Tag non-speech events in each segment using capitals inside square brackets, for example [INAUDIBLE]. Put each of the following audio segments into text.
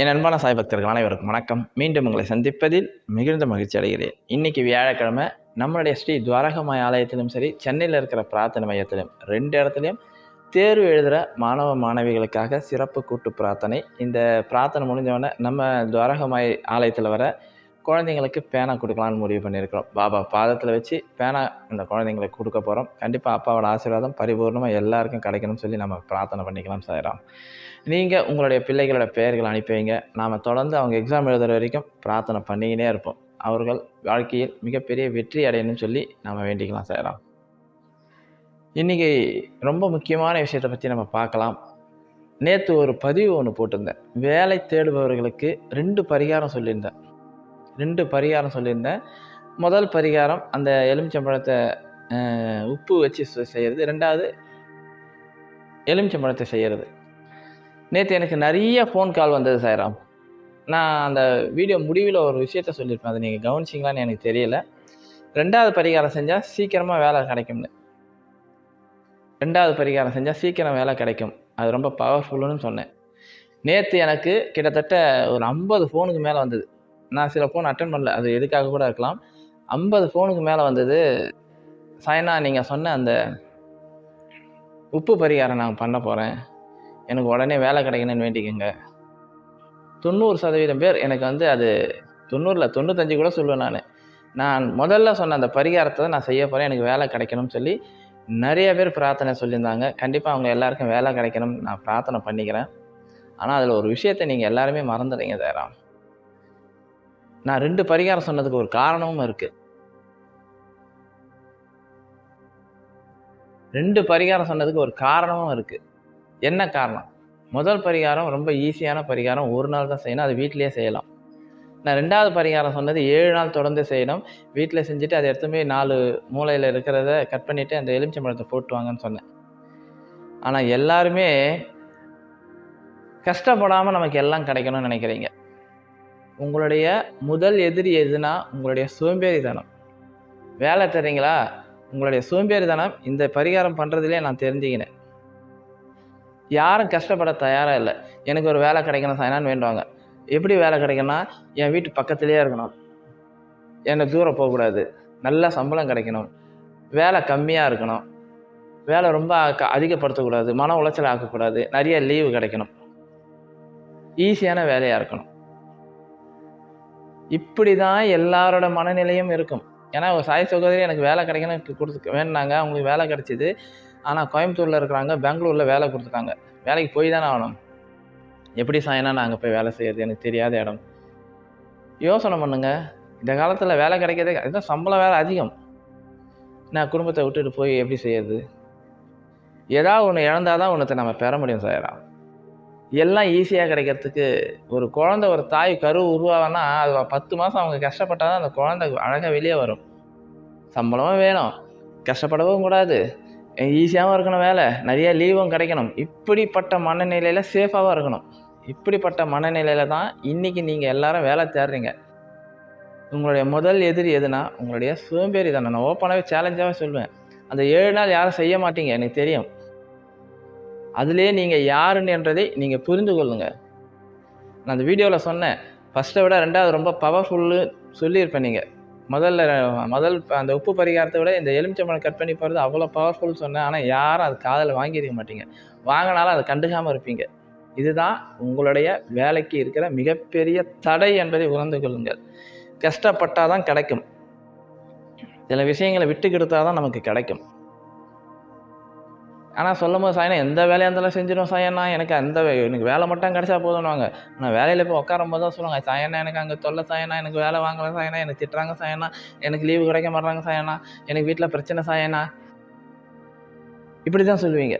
என் அன்பான சாய் பக்தர்கள் அனைவருக்கும் வணக்கம். மீண்டும் உங்களை சந்திப்பதில் மிகுந்த மகிழ்ச்சி அடைகிறேன். இன்றைக்கி வியாழக்கிழமை நம்மளுடைய ஸ்ரீ துவாரகமாய் ஆலயத்திலும் சரி சென்னையில் இருக்கிற பிரார்த்தனை மையத்திலும் ரெண்டு இடத்துலையும் தேர்வு எழுதுகிற மாணவ மாணவிகளுக்காக சிறப்பு கூட்டு பிரார்த்தனை. இந்த பிரார்த்தனை முடிஞ்சவொடனே நம்ம துவாரகமாய் ஆலயத்தில் வர குழந்தைங்களுக்கு பேனா கொடுக்கலான்னு முடிவு பண்ணியிருக்கிறோம். பாபா பாதத்தில் வச்சு பேனா இந்த குழந்தைங்களுக்கு கொடுக்க போகிறோம் கண்டிப்பாக அப்பாவோட ஆசீர்வாதம் பரிபூர்ணமாக எல்லாருக்கும் கிடைக்கணும்னு சொல்லி நம்ம பிரார்த்தனை பண்ணிக்கலாம் சாயிராம். நீங்கள் உங்களுடைய பிள்ளைகளோட பெயர்கள் அனுப்பி வைங்க நாம் தொடர்ந்து அவங்க எக்ஸாம் எழுதுகிற வரைக்கும் பிரார்த்தனை பண்ணிக்கினே இருப்போம். அவர்கள் வாழ்க்கையில் மிகப்பெரிய வெற்றி அடையணும்னு சொல்லி நாம் வேண்டிக்கலாம் சாயிராம் இன்றைக்கி ரொம்ப முக்கியமான விஷயத்தை பற்றி நம்ம பார்க்கலாம். நேற்று ஒரு பதிவு ஒன்று போட்டிருந்தேன். வேலை தேடுபவர்களுக்கு ரெண்டு பரிகாரம் சொல்லியிருந்தேன். ரெண்டு பரிகாரம் சொல்லியிருந்தேன். முதல் பரிகாரம் அந்த எலுமிச்சம்பழத்தை உப்பு வச்சு செய்கிறது ரெண்டாவது எலுமிச்சம்பழத்தை செய்கிறது நேற்று எனக்கு நிறைய ஃபோன் கால் வந்தது சாய்ராம். நான் அந்த வீடியோ முடிவில் ஒரு விஷயத்த சொல்லியிருப்பேன். அதை நீங்கள் கவனிச்சிங்களான்னு எனக்கு தெரியல. ரெண்டாவது பரிகாரம் செஞ்சால் சீக்கிரமாக வேலை கிடைக்கும்னு. ரெண்டாவது பரிகாரம் செஞ்சால் சீக்கிரம் வேலை கிடைக்கும். அது ரொம்ப பவர்ஃபுல்லுன்னு சொன்னேன். நேற்று எனக்கு கிட்டத்தட்ட ஒரு ஐம்பது ஃபோனுக்கு மேலே வந்தது. நான் சில ஃபோன் அட்டன் பண்ணல. அது எதுக்காக கூட இருக்கலாம். ஐம்பது ஃபோனுக்கு மேலே வந்தது. சாய்னா நீங்கள் சொன்ன அந்த உப்பு பரிகாரம் நான் பண்ண போகிறேன் எனக்கு உடனே வேலை கிடைக்கணும்னு வேண்டிக்கோங்க. தொண்ணூறு சதவீதம் பேர் எனக்கு வந்து அது தொண்ணூறில் தொண்ணூத்தஞ்சு கூட சொல்லுவேன் நான். நான் முதல்ல சொன்ன அந்த பரிகாரத்தை தான் நான் செய்ய போகிறேன் எனக்கு வேலை கிடைக்கணும்னு சொல்லி நிறைய பேர் பிரார்த்தனை சொல்லியிருந்தாங்க. கண்டிப்பாக அவங்க எல்லாருக்கும் வேலை கிடைக்கணும்னு நான் பிரார்த்தனை பண்ணிக்கிறேன். ஆனால் அதில் ஒரு விஷயத்தை நீங்கள் எல்லாருமே மறந்துடுங்க தேராம் நான் ரெண்டு பரிகாரம் சொன்னதுக்கு ஒரு காரணமும் இருக்குது ரெண்டு பரிகாரம் சொன்னதுக்கு ஒரு காரணமும் இருக்குது என்ன காரணம்? முதல் பரிகாரம் ரொம்ப ஈஸியான பரிகாரம். ஒரு நாள் தான் செய்யணும். அது வீட்டிலேயே செய்யலாம். நான் ரெண்டாவது பரிகாரம் சொன்னது ஏழு நாள் தொடர்ந்து செய்யணும். வீட்டில் செஞ்சுட்டு அதை எடுத்துமே நாலு மூலையில் இருக்கிறத கட் பண்ணிவிட்டு அந்த எலுமிச்சம்பழத்தை போட்டு வாங்கன்னு சொன்னேன். ஆனால் எல்லாருமே கஷ்டப்படாமல் நமக்கு எல்லாம் கிடைக்கணும்னு நினைக்கிறீங்க. உங்களுடைய முதல் எதிரி எதுனா உங்களுடைய சோம்பேறித்தனம். வேலை தர்றீங்களா? உங்களுடைய சோம்பேறித்தனம் இந்த பரிகாரம் பண்ணுறதுலேயே நான் தெரிஞ்சுக்கினேன் யாரும் கஷ்டப்பட தயாராக இல்லை. எனக்கு ஒரு வேலை கிடைக்கணும் சாயனான்னு வேண்டுவாங்க. எப்படி வேலை கிடைக்கும்னா என் வீட்டு பக்கத்துலேயே இருக்கணும். என்னை தூரம் போகக்கூடாது. நல்ல சம்பளம் கிடைக்கணும். வேலை கம்மியாக இருக்கணும். வேலை ரொம்ப அதிகப்படுத்தக்கூடாது. மன உளைச்சல் ஆக்கக்கூடாது. நிறைய லீவு கிடைக்கணும். ஈஸியான வேலையாக இருக்கணும். இப்படி தான் எல்லாரோட மனநிலையும் இருக்கும். ஏன்னா சாய் சகோதரி எனக்கு வேலை கிடைக்கணும் கொடுத்து வேணுனாங்க அவங்களுக்கு வேலை கிடைச்சிது. ஆனால் கோயம்புத்தூரில் இருக்கிறாங்க பெங்களூரில் வேலை கொடுத்துட்டாங்க. வேலைக்கு போய் தானே ஆகணும். எப்படி சாயனா நான் அங்கே போய் வேலை செய்யறது? எனக்கு தெரியாத இடம். யோசனை பண்ணுங்கள் இந்த காலத்தில் வேலை கிடைக்கிறதே அதுதான் சம்பளம் வேலை அதிகம். நான் குடும்பத்தை விட்டுட்டு போய் எப்படி செய்யறது? ஏதாவது ஒன்று இழந்தாதான் ஒன்றத்தை நம்ம பெற முடியும் சாயரா. எல்லாம் ஈஸியாக கிடைக்கிறதுக்கு ஒரு குழந்தை ஒரு தாய் கரு உருவாகனா அது பத்து மாதம் அவங்க கஷ்டப்பட்டால் தான் அந்த குழந்தை அழகாக வெளியே வரும். சம்பளமும் வேணும். கஷ்டப்படவும் கூடாது. ஈஸியாகவும் இருக்கணும் வேலை. நிறைய லீவும் கிடைக்கணும். இப்படிப்பட்ட மனநிலையில் சேஃபாகவும் இருக்கணும். இப்படிப்பட்ட மனநிலையில் தான் இன்றைக்கி நீங்கள் எல்லாரும் வேலை தேடுறீங்க. உங்களுடைய முதல் எதிரி எதுனா உங்களுடைய சோம்பேறி தானே நான் ஓப்பனாகவே சேலஞ்சாகவே சொல்லுவேன் அந்த ஏழு நாள் யாரும் செய்ய மாட்டீங்க எனக்கு தெரியும். அதுலேயே நீங்கள் யாருன்னு என்றதை நீங்கள் புரிந்து கொள்ளுங்க. நான் அந்த வீடியோவில் சொன்னேன். ஃபஸ்ட்டை விட ரெண்டாவது ரொம்ப பவர்ஃபுல்லு சொல்லியிருப்பேன் நீங்கள் முதல்ல முதல் அந்த உப்பு பரிகாரத்தை விட இந்த எலுமிச்சம்பழம் கட் பண்ணி போகிறது அவ்வளோ பவர்ஃபுல் சொன்னேன். ஆனால் யாரும் அது காதில் வாங்கியிருக்க மாட்டீங்க. வாங்கினாலும் அதை கண்டுக்காமல் இருப்பீங்க. இதுதான் உங்களுடைய வேலைக்கு இருக்கிற மிகப்பெரிய தடை என்பதை உணர்ந்து கொள்ளுங்கள். கஷ்டப்பட்டால் தான் கிடைக்கும். சில விஷயங்களை விட்டு கொடுத்தா தான் நமக்கு கிடைக்கும். ஆனால் சொல்லும் போது சாயனா எந்த வேலையாக இருந்தாலும் செஞ்சிடும் சாயண்ணா எனக்கு அந்த எனக்கு வேலை மட்டும் கிடைச்சா போதும்னுவாங்க. ஆனால் வேலையில் போய் உட்காரும் போது தான் சொல்லுவாங்க சாயண்ணா எனக்கு அங்கே தொல்லை சாயண்ணா எனக்கு வேலை வாங்கல சாயண்ணா எனக்கு திட்டுறாங்க சாயண்ணா எனக்கு லீவு கிடைக்க மாட்றாங்க சாயண்ணா எனக்கு வீட்டில் பிரச்சனை சாயண்ணா இப்படி தான் சொல்லுவீங்க.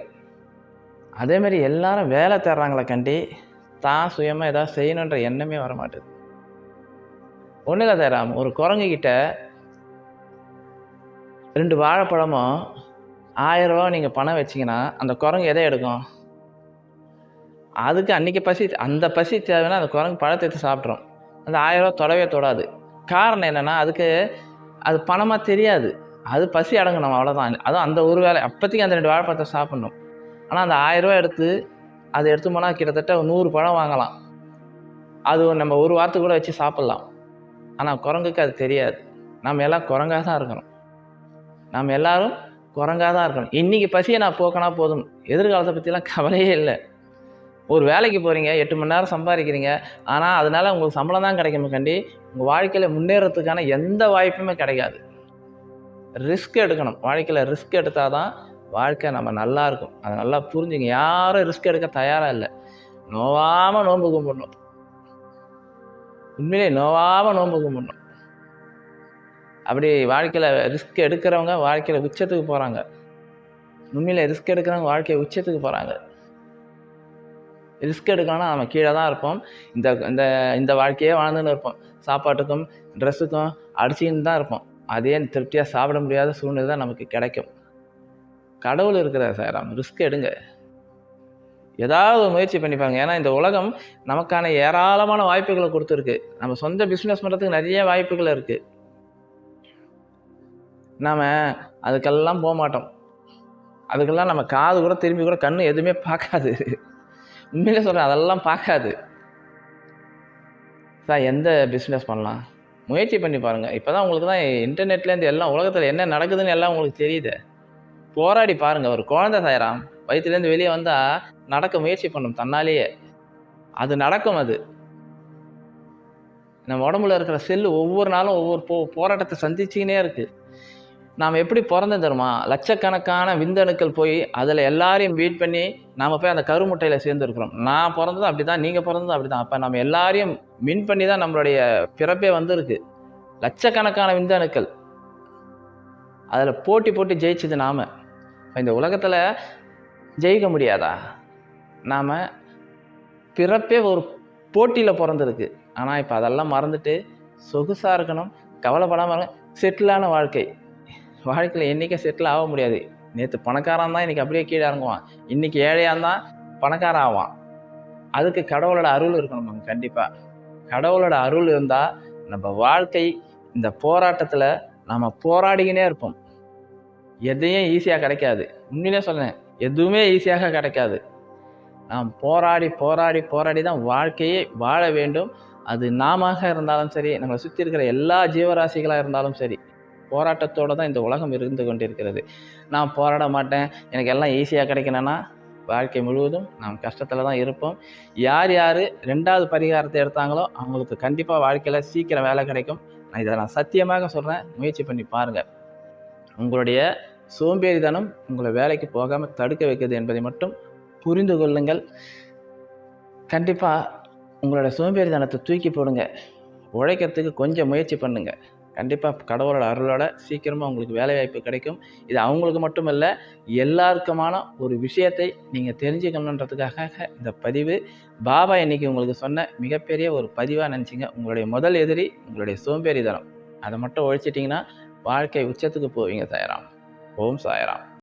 அதே மாதிரி எல்லாரும் வேலை தேடுறாங்களே கண்டி தான் சுயமாக ஏதாவது செய்யணுன்ற எண்ணமே வர மாட்டேது ஒன்றும் இல்லை தேராம் ஒரு குரங்கு கிட்ட ரெண்டு வாழைப்பழமும் ஆயிரம் ரூபா நீங்கள் பணம் வச்சிங்கன்னா அந்த குரங்கு எதை எடுக்கும்? அதுக்கு அன்றைக்கி பசி அந்த பசி தேவைன்னா அந்த குரங்கு பழத்தை எடுத்து சாப்பிட்றோம் அந்த ஆயிரரூவா தொடவே தொடாது. காரணம் என்னென்னா அதுக்கு அது பணமாக தெரியாது. அது பசி அடங்கணும் அவ்வளோதான் அதுவும் அந்த ஒரு வேலை அப்போதைக்கு அந்த ரெண்டு வாழைப்பழத்தை சாப்பிட்ணும். ஆனால் அந்த ஆயிரரூவா எடுத்து அதை எடுத்து போனால் கிட்டத்தட்ட நூறு பழம் வாங்கலாம். அது நம்ம ஒரு வாரத்துக்கு கூட வச்சு சாப்பிட்லாம். ஆனால் குரங்குக்கு அது தெரியாது. நம்ம எல்லாம் குரங்காக தான் இருக்கணும். நம்ம எல்லாரும் குரங்காக தான் இருக்கணும். இன்றைக்கி பசியை நான் போக்கினா போதும். எதிர்காலத்தை பற்றிலாம் கவலையே இல்லை. ஒரு வேலைக்கு போகிறீங்க எட்டு மணி நேரம் சம்பாதிக்கிறீங்க. ஆனால் அதனால் உங்களுக்கு சம்பளம் தான் கிடைக்கும் கண்டி உங்கள் வாழ்க்கையில் முன்னேறதுக்கான எந்த வாய்ப்புமே கிடைக்காது. ரிஸ்க் எடுக்கணும். வாழ்க்கையில் ரிஸ்க் எடுத்தால் தான் வாழ்க்கை நம்ம நல்லா இருக்கும். அதை நல்லா புரிஞ்சுங்க. யாரும் ரிஸ்க் எடுக்க தயாராக இல்லை. நோவாமல் நோன்பு கும்பிடணும். உண்மையிலே நோவாமல் நோன்பு கும்பிடணும். அப்படி வாழ்க்கையில் ரிஸ்க் எடுக்கிறவங்க வாழ்க்கையில் உச்சத்துக்கு போகிறாங்க உண்மையில் ரிஸ்க் எடுக்கிறவங்க வாழ்க்கையை உச்சத்துக்கு போகிறாங்க ரிஸ்க் எடுக்கணும்னா நம்ம கீழே தான் இருப்போம். இந்த இந்த இந்த வாழ்க்கையே வாழ்ந்துன்னு இருப்போம். சாப்பாட்டுக்கும் ட்ரெஸ்ஸுக்கும் அடிச்சின்னு தான் இருப்போம். அதே திருப்தியாக சாப்பிட முடியாத சூழ்நிலை தான் நமக்கு கிடைக்கும். கடவுள் இருக்கிறார் சார் ரிஸ்க் எடுங்க. ஏதாவது முயற்சி பண்ணிப்பாங்க ஏன்னா இந்த உலகம் நமக்கான ஏராளமான வாய்ப்புகளை கொடுத்துருக்கு. நம்ம சொந்த பிஸ்னஸ் பண்ணுறதுக்கு நிறைய வாய்ப்புகள் இருக்குது நாம் அதுக்கெல்லாம் போக மாட்டோம். அதுக்கெல்லாம் நம்ம காது கூட திரும்பி கூட கண்ணு எதுவுமே பார்க்காது. [LAUGHS] உண்மையிலே சொல்கிறேன் அதெல்லாம் பார்க்காது. சார் எந்த பிஸ்னஸ் பண்ணலாம்? முயற்சி பண்ணி பாருங்கள் இப்போ தான் உங்களுக்கு தான் இன்டர்நெட்லேருந்து எல்லாம் உலகத்தில் என்ன நடக்குதுன்னு எல்லாம் உங்களுக்கு தெரியுது. போராடி பாருங்கள் ஒரு குழந்தை சாயராம் வயிற்றுலேருந்து வெளியே வந்தால் நடக்க முயற்சி பண்ணும் தன்னாலேயே. அது நடக்கும் அது. நம்ம உடம்புல இருக்கிற செல்லு ஒவ்வொரு நாளும் ஒவ்வொரு போ போராட்டத்தை சந்திச்சுக்கினே இருக்குது நாம் எப்படி பிறந்தோம் தெரியுமா? லட்சக்கணக்கான விந்தணுக்கள் போய் அதில் எல்லாரையும் வீட் பண்ணி நாம் போய் அந்த கருமுட்டையில் சேர்ந்துருக்குறோம். நான் பிறந்ததும் அப்படி தான் நீங்கள் பிறந்ததும் அப்படி தான் அப்போ நம்ம எல்லாரையும் மின் பண்ணி தான் நம்மளுடைய பிறப்பே வந்திருக்கு. லட்சக்கணக்கான விந்தணுக்கள். அதில் போட்டி போட்டு ஜெயிச்சது நாம். இந்த உலகத்தில் ஜெயிக்க முடியாதா? நாம் பிறப்பே ஒரு போட்டியில் பிறந்திருக்கு. ஆனால் இப்போ அதெல்லாம் மறந்துட்டு சொகுசாக இருக்கணும். கவலைப்படாமல் செட்டிலான வாழ்க்கை. வாழ்க்கையில் என்றைக்கும் செட்டில் ஆக முடியாது. நேற்று பணக்காரன் தான் இன்றைக்கி அப்படியே கீழே இறங்குவான். இன்றைக்கி ஏழையாக இருந்தால் பணக்காரன் ஆவான். அதுக்கு கடவுளோட அருள் இருக்கணும் நம்ம கண்டிப்பாக கடவுளோட அருள் இருந்தால் நம்ம வாழ்க்கை இந்த போராட்டத்தில் நம்ம போராடிக்கினே இருப்போம். எதையும் ஈஸியாக கிடைக்காது. உண்மையிலே சொல்கிறேன் எதுவுமே ஈஸியாக கிடைக்காது. நாம் போராடி போராடி போராடி தான் வாழ்க்கையே வாழ வேண்டும். அது நாமாக இருந்தாலும் சரி நம்மளை சுற்றி இருக்கிற எல்லா ஜீவராசிகளாக இருந்தாலும் சரி போராட்டத்தோடு தான் இந்த உலகம் இருந்து கொண்டிருக்கிறது. நான் போராட மாட்டேன். எனக்கு எல்லாம் ஈஸியாக கிடைக்கணும்னா வாழ்க்கை முழுவதும் நாம் கஷ்டத்தில் தான் இருப்போம். யார் யார் ரெண்டாவது பரிகாரத்தை எடுத்தாங்களோ அவங்களுக்கு கண்டிப்பாக வாழ்க்கையில் சீக்கிரம் வேலை கிடைக்கும். நான் இதை நான் சத்தியமாக சொல்கிறேன் முயற்சி பண்ணி பாருங்கள் உங்களுடைய சோம்பேறித்தனம் உங்களை வேலைக்கு போகாமல் தடுக்க வைக்கிறது என்பதை மட்டும் புரிந்து கொள்ளுங்கள். கண்டிப்பாக உங்களோட சோம்பேறித்தனத்தை தூக்கி போடுங்க. உழைக்கிறதுக்கு கொஞ்சம் முயற்சி பண்ணுங்கள் கண்டிப்பாக கடவுளோட அருளோட சீக்கிரமாக உங்களுக்கு வேலைவாய்ப்பு கிடைக்கும். இது அவங்களுக்கு மட்டும் இல்லை எல்லாருக்குமான ஒரு விஷயத்தை நீங்கள் தெரிஞ்சுக்கணுன்றதுக்காக இந்த பதிவு. பாபா இன்னைக்கு உங்களுக்கு சொன்ன மிகப்பெரிய ஒரு பதிவாக நினச்சிங்க. உங்களுடைய முதல் எதிரி உங்களுடைய சோம்பேறிதனம் அதை மட்டும் ஒழிச்சிட்டிங்கன்னா வாழ்க்கை உச்சத்துக்கு போவீங்க சாயராம். ஓம் சாயராம்.